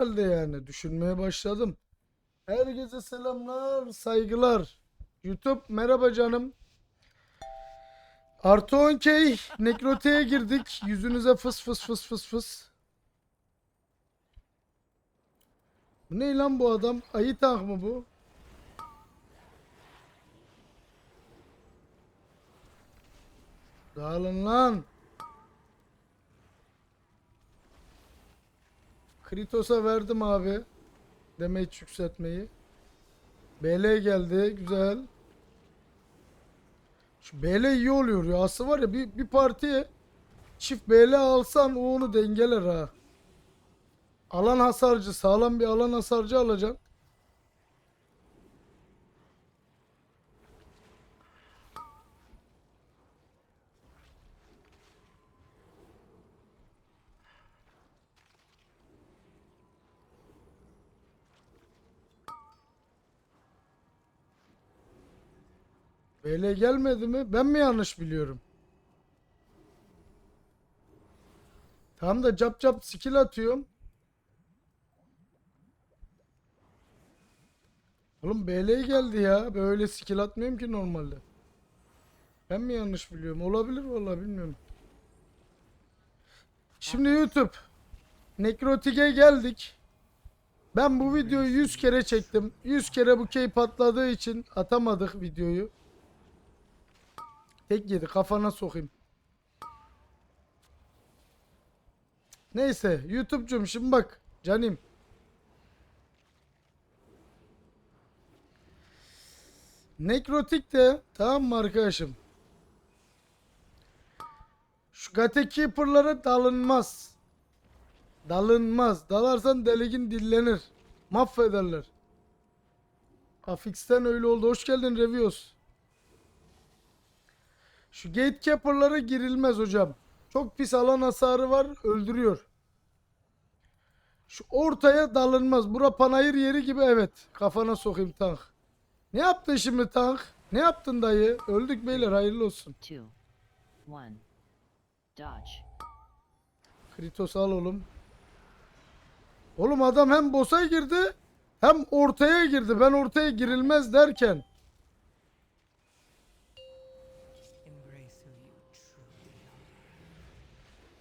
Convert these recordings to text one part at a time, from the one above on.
Herhalde yani düşünmeye başladım. Herkese selamlar, saygılar. YouTube merhaba canım. Artı 10k Nekrote'ye girdik. Yüzünüze fıs fıs fıs fıs fıs. Bu ne lan bu adam? Ayı tank mı bu? Dağılın lan. Kritos'a verdim abi. Damage yükseltmeyi. BL geldi. Güzel. Şu BL iyi oluyor ya. Aslında var ya bir, bir partiye çift BL alsan o onu dengeler ha. Alan hasarcı. Sağlam bir alan hasarcı alacaksın. BL gelmedi mi? Ben mi yanlış biliyorum? Tamam da cap cap skill atıyorum. Oğlum BL geldi ya. Böyle skill atmıyorum ki normalde. Ben mi yanlış biliyorum? Olabilir vallahi bilmiyorum. Şimdi YouTube. Nekrotik'e geldik. Ben bu videoyu 100 kere çektim. 100 kere bu key patladığı için atamadık videoyu. Tek yedi kafana sokayım. Neyse YouTube'cum şimdi bak canim. Nekrotik de tamam mı arkadaşım? Şu Gatekeeper'lara dalınmaz. Dalınmaz. Dalarsan deligin dillenir. Mahvederler. Afix'ten öyle oldu. Hoş geldin Revios. Şu gatekeeper'lara girilmez hocam. Çok pis alan hasarı var. Öldürüyor. Şu ortaya dalınmaz. Bura panayır yeri gibi evet. Kafana sokayım tank. Ne yaptın şimdi tank? Ne yaptın dayı? Öldük beyler hayırlı olsun. two, one. Dodge. Kritos al oğlum. Oğlum adam hem boss'a girdi hem ortaya girdi. Ben ortaya girilmez derken.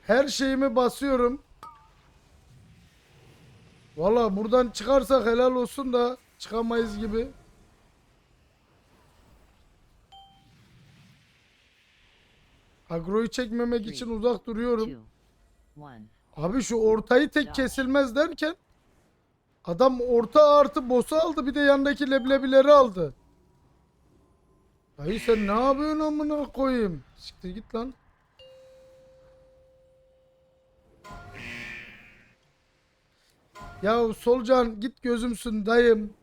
Her şeyimi basıyorum. Valla buradan çıkarsak helal olsun da çıkamayız gibi. Agroyu çekmemek için uzak duruyorum. Abi şu ortayı tek kesilmez derken adam orta artı boss'u aldı bir de yandaki leblebileri aldı. Dayı sen ne yapıyorsun amına koyayım? Siktir git lan. Ya Solcan git gözümsün dayım.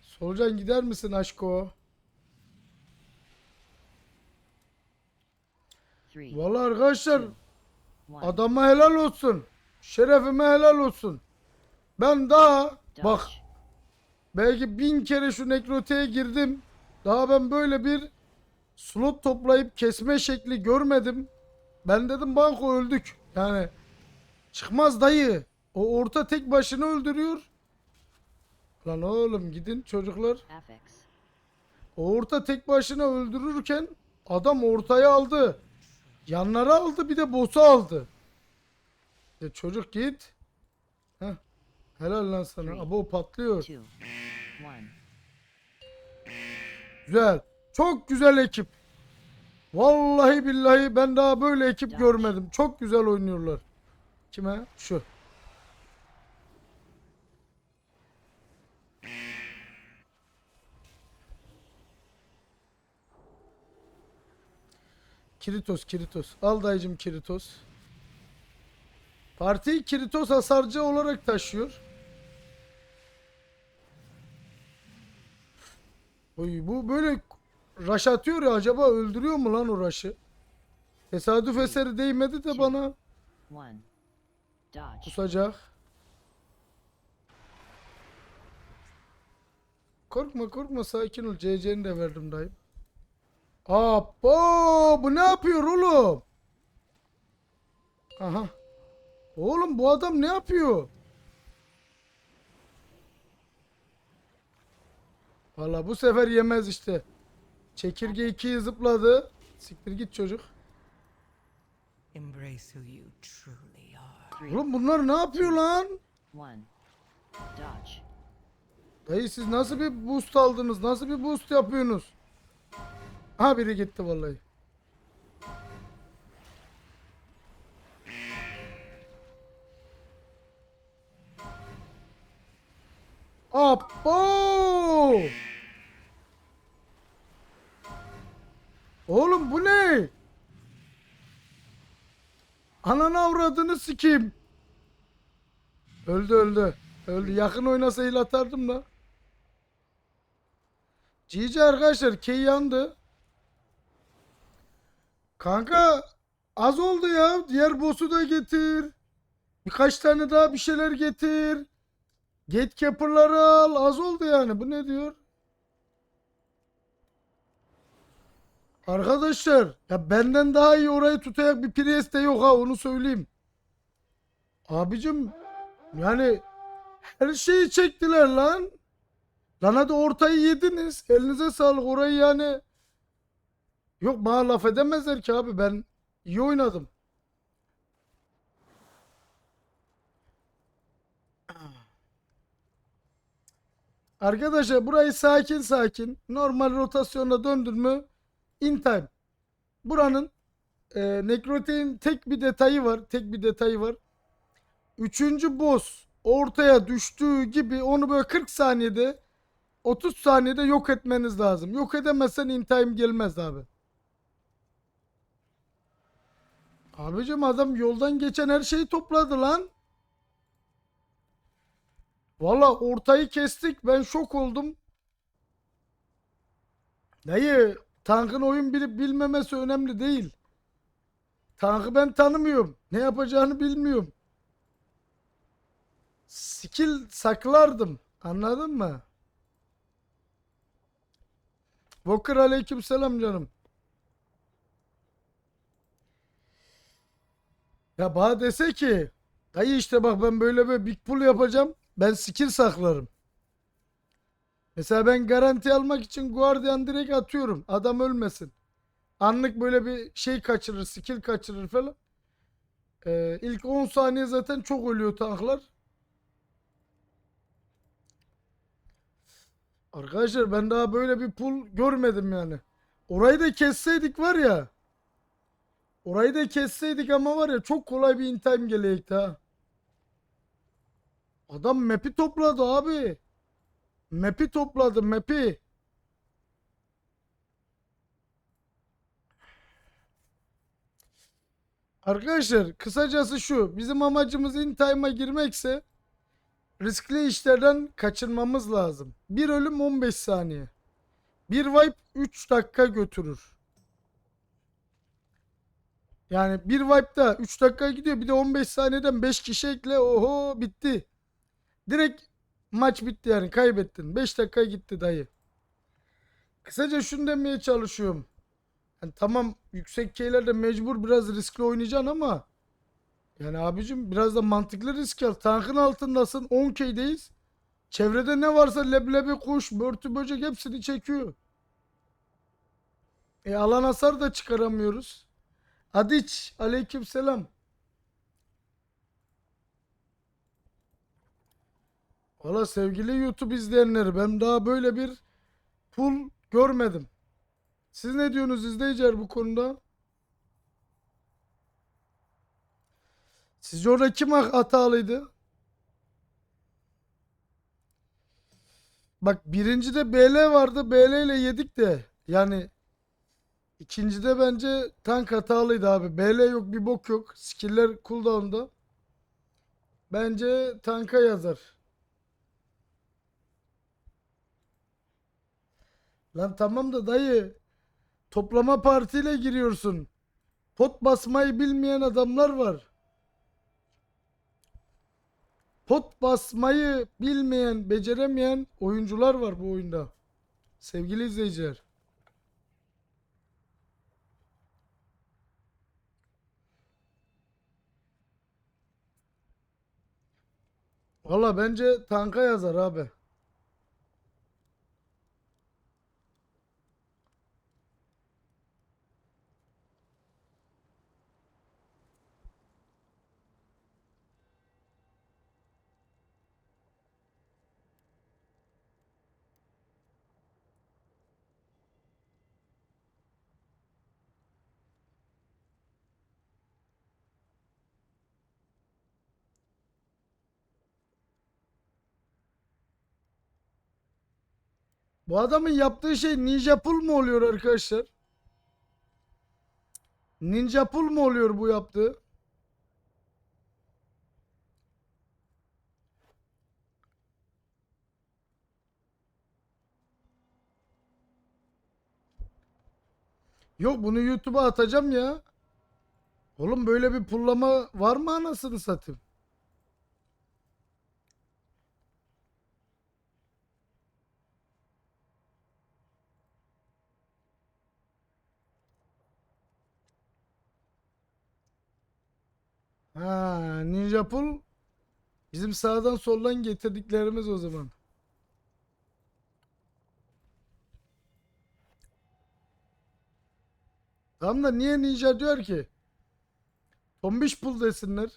Solcan gider misin aşko? Vallahi arkadaşlar adama helal olsun. Şerefime helal olsun. Ben daha bak belki bin kere şu nekroteye girdim. Daha ben böyle bir slot toplayıp kesme şekli görmedim. Ben dedim banko öldük. Yani çıkmaz dayı. O orta tek başına öldürüyor. Lan oğlum gidin çocuklar. O orta tek başına öldürürken adam ortaya aldı. Yanları aldı bir de boss'u aldı. Ya çocuk git. Heh. Helal lan sana. Three. Abo patlıyor. Two. Güzel. Çok güzel ekip. Vallahi billahi ben daha böyle ekip Dodge. görmedim. Çok güzel oynuyorlar. Kime? Şu. Kiritos, Kiritos. Al dayıcım Kiritos. Partiyi Kiritos hasarcı olarak taşıyor. Oy, bu böyle rush atıyor ya acaba öldürüyor mu lan o rush'ı? Tesadüf eseri değmedi de bana kusacak. Korkma korkma sakin ol. CC'ni de verdim dayım. Apo bu ne yapıyor oğlum? Aha. Oğlum bu adam ne yapıyor? Valla bu sefer yemez işte. Çekirge ikiyi zıpladı. Siktir git çocuk. Oğlum bunlar ne yapıyor lan? Dayı siz nasıl bir boost aldınız? Nasıl bir boost yapıyorsunuz? Ha biri gitti vallahi. Abo! Oğlum bu ne? Ananı avradını sikeyim. Öldü öldü. Öldü. Yakın oynasa il atardım da. GG arkadaşlar. Key yandı. Kanka az oldu ya. Diğer boss'u da getir. Birkaç tane daha bir şeyler getir. Gatekeeper'ları al. Az oldu yani. Bu ne diyor? Arkadaşlar ya benden daha iyi orayı tutayak bir Prius de yok ha onu söyleyeyim. Abicim yani her şeyi çektiler lan. Lan hadi ortayı yediniz. Elinize sağlık orayı yani. Yok bana laf edemezler ki abi ben iyi oynadım. Arkadaşlar burayı sakin sakin normal rotasyonla döndün mü in time. Buranın e, Nekrote'in tek bir detayı var. Tek bir detayı var. Üçüncü boss ortaya düştüğü gibi onu böyle 40 saniyede 30 saniyede yok etmeniz lazım. Yok edemezsen in time gelmez abi. Abicim adam yoldan geçen her şeyi topladı lan. Valla ortayı kestik. Ben şok oldum. Dayı tankın oyun bilip bilmemesi önemli değil. Tankı ben tanımıyorum. Ne yapacağını bilmiyorum. Skill saklardım. Anladın mı? Walker aleykümselam canım. Ya bana dese ki dayı işte bak ben böyle böyle big pull yapacağım. Ben skill saklarım. Mesela ben garanti almak için Guardian direkt atıyorum. Adam ölmesin. Anlık böyle bir şey kaçırır, skill kaçırır falan. Ee, ilk 10 saniye zaten çok ölüyor tanklar. Arkadaşlar ben daha böyle bir pull görmedim yani. Orayı da kesseydik var ya. Orayı da kesseydik ama var ya çok kolay bir in time ha. Adam map'i topladı abi. Map'i topladı map'i. Arkadaşlar kısacası şu. Bizim amacımız in girmekse riskli işlerden kaçınmamız lazım. Bir ölüm 15 saniye. Bir wipe 3 dakika götürür. Yani bir wipe'da 3 dakika gidiyor. Bir de 15 saniyeden 5 kişi ekle. Oho bitti. Direkt maç bitti yani kaybettin. 5 dakika gitti dayı. Kısaca şunu demeye çalışıyorum. Yani tamam yüksek keylerde mecbur biraz riskli oynayacaksın ama yani abicim biraz da mantıklı risk al. Tankın altındasın 10K'deyiz. Çevrede ne varsa leblebi kuş, börtü böcek hepsini çekiyor. E alan hasar da çıkaramıyoruz. Adiç aleykümselam. Valla sevgili YouTube izleyenleri ben daha böyle bir pul görmedim. Siz ne diyorsunuz izleyiciler bu konuda? Sizce orada kim hatalıydı? Bak birincide BL vardı. BL ile yedik de. Yani ikincide bence tank hatalıydı abi. BL yok bir bok yok. Skill'ler cooldown'da. Bence tanka yazar. Lan tamam da dayı. Toplama partiyle giriyorsun. Pot basmayı bilmeyen adamlar var. Pot basmayı bilmeyen, beceremeyen oyuncular var bu oyunda. Sevgili izleyiciler. Valla bence tanka yazar abi. Bu adamın yaptığı şey ninja pull mu oluyor arkadaşlar? Ninja pull mu oluyor bu yaptığı? Yok bunu YouTube'a atacağım ya. Oğlum böyle bir pullama var mı anasını satayım? Ha, Ninja Pull bizim sağdan soldan getirdiklerimiz o zaman. Tamam da niye Ninja diyor ki? Tombiş Pull desinler.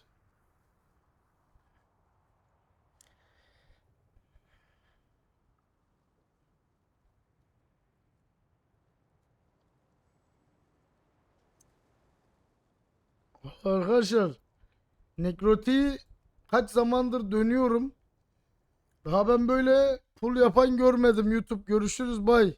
Arkadaşlar Nekroti'yi kaç zamandır dönüyorum. Daha ben böyle pull yapan görmedim YouTube. Görüşürüz bay.